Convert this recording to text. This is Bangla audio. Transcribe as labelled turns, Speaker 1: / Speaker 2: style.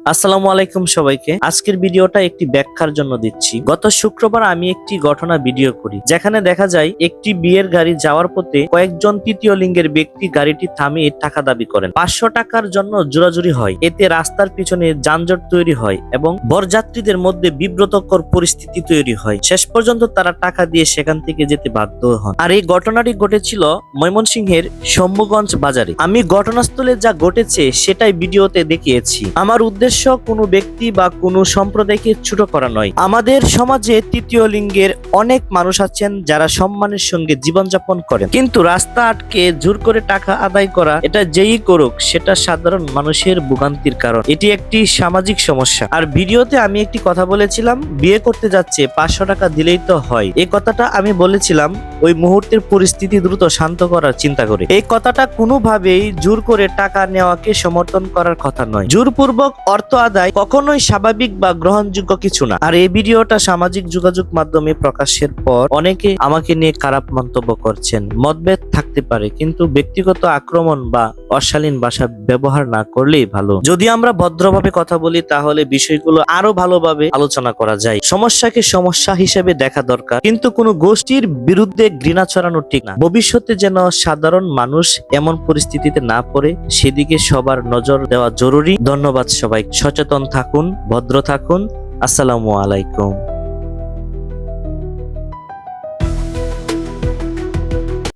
Speaker 1: আসসালামু আলাইকুম সবাইকে। আজকের ভিডিওটা একটি ব্যাখ্যার জন্য দিচ্ছি। গত শুক্রবার আমি একটি ঘটনা ভিডিও করি, যেখানে দেখা যায় একটি বিয়ের গাড়ি যাওয়ার পথে কয়েকজন তৃতীয় লিঙ্গের ব্যক্তি গাড়িটি থামিয়ে টাকা দাবি করেন। পাঁচশো টাকার জন্য জোরাজুরি হয়, এতে রাস্তার পিছনে যানজট তৈরি হয় এবং বরযাত্রীদের মধ্যে বিব্রতকর পরিস্থিতি তৈরি হয়। শেষ পর্যন্ত তারা টাকা দিয়ে সেখান থেকে যেতে বাধ্য হন। আর এই ঘটনাটি ঘটেছিল ময়মনসিংহের শম্ভুগঞ্জ বাজারে। আমি ঘটনাস্থলে যা ঘটেছে সেটাই ভিডিওতে দেখিয়েছি। আমার উদ্দেশ্য কোনো ব্যক্তি বা কোনো সম্প্রদায়কে ছোট করা নয়। আমাদের সমাজে তৃতীয় লিঙ্গের অনেক মানুষ আছেন যারা সম্মানের সঙ্গে জীবনযাপন করেন। কিন্তু রাস্তা আটকে জোর করে টাকা আদায় করা, এটা যেই করুক, সেটা সাধারণ মানুষের ভোগান্তির কারণ। এটি একটি সামাজিক সমস্যা। আর ভিডিওতে আমি একটি কথা বলেছিলাম, বিয়ে করতে যাচ্ছে, পাঁচশো টাকা দিলেই তো হয়। এই কথাটা আমি বলেছিলাম, ওই মুহূর্তের পরিস্থিতি দ্রুত শান্ত করার চিন্তা করে। এই কথাটা কোনোভাবেই জোর করে টাকা নেওয়াকে সমর্থন করার কথা নয়। জোরপূর্বক অর্থ আদায় কখনোই স্বাভাবিক বা গ্রহণযোগ্য কিছু না। আর এই ভিডিওটা সামাজিক যোগাযোগ মাধ্যমে প্রকাশের পর অনেকে আমাকে নিয়ে খারাপ মন্তব্য করছেন। মতভেদ থাকতে পারে, কিন্তু ব্যক্তিগত আক্রমণ বা অশালীন ভাষা ব্যবহার না করলেই ভালো। যদি আমরা ভদ্রভাবে কথা বলি, তাহলে বিষয়গুলো আরও ভালোভাবে আলোচনা করা যায়। সমস্যাকে সমস্যা হিসেবে দেখা দরকার, কিন্তু কোনো গোষ্ঠীর বিরুদ্ধে ঘৃণা ছড়ানো ঠিক না। ভবিষ্যতে যেন সাধারণ মানুষ এমন পরিস্থিতিতে না পড়ে, সেদিকে সবার নজর দেওয়া জরুরি। ধন্যবাদ সবাই সচেতন থাকুন ভদ্র থাকুন। আসসালামু আলাইকুম।